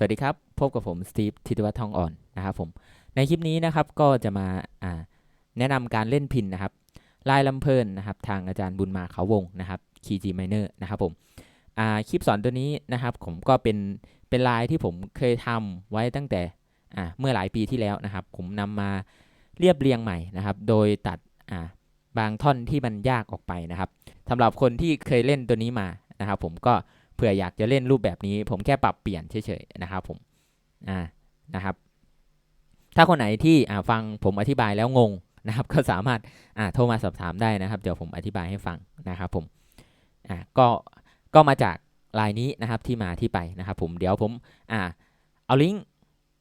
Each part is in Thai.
สวัสดีครับ พบกับผมสตีฟทิตวัฒน์ทองอ่อนนะครับผม ในคลิปนี้นะครับก็จะมาแนะนำการเล่นพินนะครับลายลำเพลินนะครับ ทางอาจารย์บุญมาเขาวงนะครับคีจีไมเนอร์นะครับผมคลิปสอนตัวนี้นะครับ ผมก็เป็นเป็นลายที่ผมเคยทำไว้ตั้งแต่เมื่อหลายปีที่แล้วนะครับ ผมนำมาเรียบเรียงใหม่นะครับ โดยตัดบางท่อนที่มันยากออกไปนะครับสำหรับคนที่เคยเล่นตัวนี้มานะครับ ผมก็ เผื่ออยากจะเล่นรูปแบบนี้ ผมแค่ปรับเปลี่ยนเฉยๆนะครับผมอ่านะครับ ถ้าคนไหนที่อ่าฟังผมอธิบายแล้วงงนะครับ ก็สามารถอ่าโทรมาสอบถามได้นะครับเดี๋ยวผมอธิบายให้ฟังนะครับผมอ่าก็ก็มาจากลายนี้นะครับที่มาที่ไปนะครับ ผมเดี๋ยวผมอ่าเอาลิงก์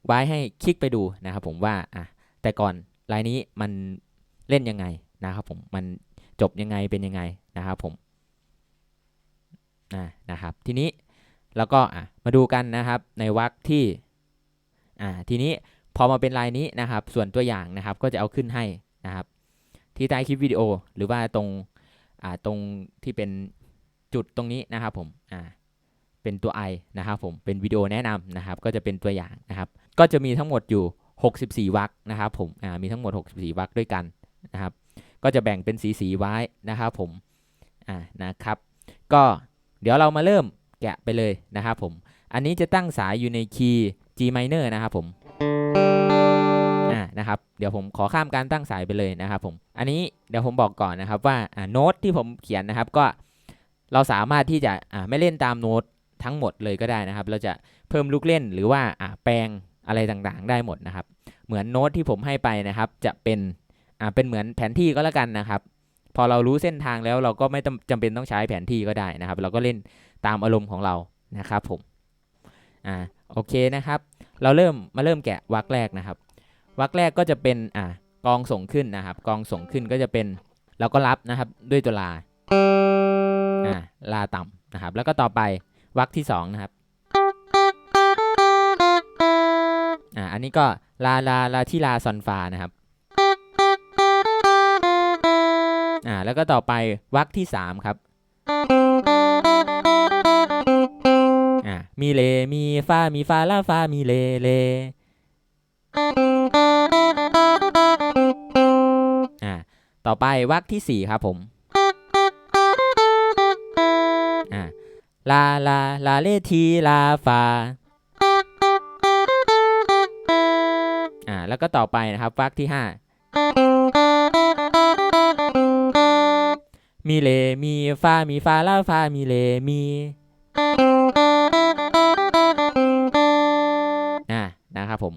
ไว้ให้คลิกไปดูนะครับ ผมว่าอ่าแต่ก่อนลายนี้มันเล่นยังไงนะครับ ผมมันจบยังไงเป็นยังไงนะครับ ผม นะครับ ทีนี้แล้วก็มาดูกันนะครับในวรรคที่ทีนี้พอมาเป็นลายนี้นะครับ ส่วนตัวอย่างนะครับก็จะเอาขึ้นให้นะครับ ที่ใต้คลิปวิดีโอหรือว่าตรงตรงที่เป็นจุดตรงนี้นะครับผมเป็นตัว i นะครับผมเป็นวิดีโอแนะนำนะครับ ก็จะเป็นตัวอย่างนะครับ ก็จะมีทั้งหมดอยู่ 64 วรรคนะครับผมมีทั้งหมด 64 วรรคด้วยกันนะครับ ก็จะแบ่งเป็นสีสีไว้นะครับผมนะครับ ก็ เดี๋ยวเรามาเริ่มแกะไปเลยนะครับผม อันนี้จะตั้งสายอยู่ในคีย์ G minor นะครับผมอ่านะครับ เดี๋ยวผมขอข้ามการตั้งสายไปเลยนะครับผม อันนี้เดี๋ยวผมบอกก่อนนะครับว่าโน้ตที่ผมเขียนนะครับก็เราสามารถที่จะอ่าไม่เล่นตามโน้ตทั้งหมดเลยก็ได้นะครับ เราจะเพิ่มลูกเล่นหรือว่าอ่าแปลงอะไรต่างๆ ได้หมดนะครับ เหมือนโน้ตที่ผมให้ไปนะครับ จะเป็นอ่าเป็นเหมือนแผนที่ก็แล้วกันนะครับ พอเรารู้เส้นทางแล้วเราก็ไม่ต้องจำเป็นต้องใช้แผนที่ก็ได้นะครับ เราก็เล่นตามอารมณ์ของเรานะครับผมอ่าโอเคนะครับ เราเริ่มมาเริ่มแกะวรรคแรกนะครับวรรคแรกก็จะเป็นอ่ากองส่งขึ้นนะครับ กองส่งขึ้นก็จะเป็นเราก็รับนะครับด้วยตัวลาอ่าลาต่ำนะครับ แล้วก็ต่อไปวรรคที่สองนะครับอ่าอันนี้ก็ลาลาลาที่ลาซอนฟานะครับ อ่าแล้วก็ต่อไปวรรคที่ 3 ครับอ่ามีเลมีฟามีฟาลาฟามีเลเลอ่าต่อไปวรรคที่ 4 ครับผมอ่าลาลาลาเลทีลาฟาอ่าแล้วก็ต่อไปนะครับวรรคที่ 5 มีเลมีฟามีฟาลาฟามีเลมีอ่านะครับผม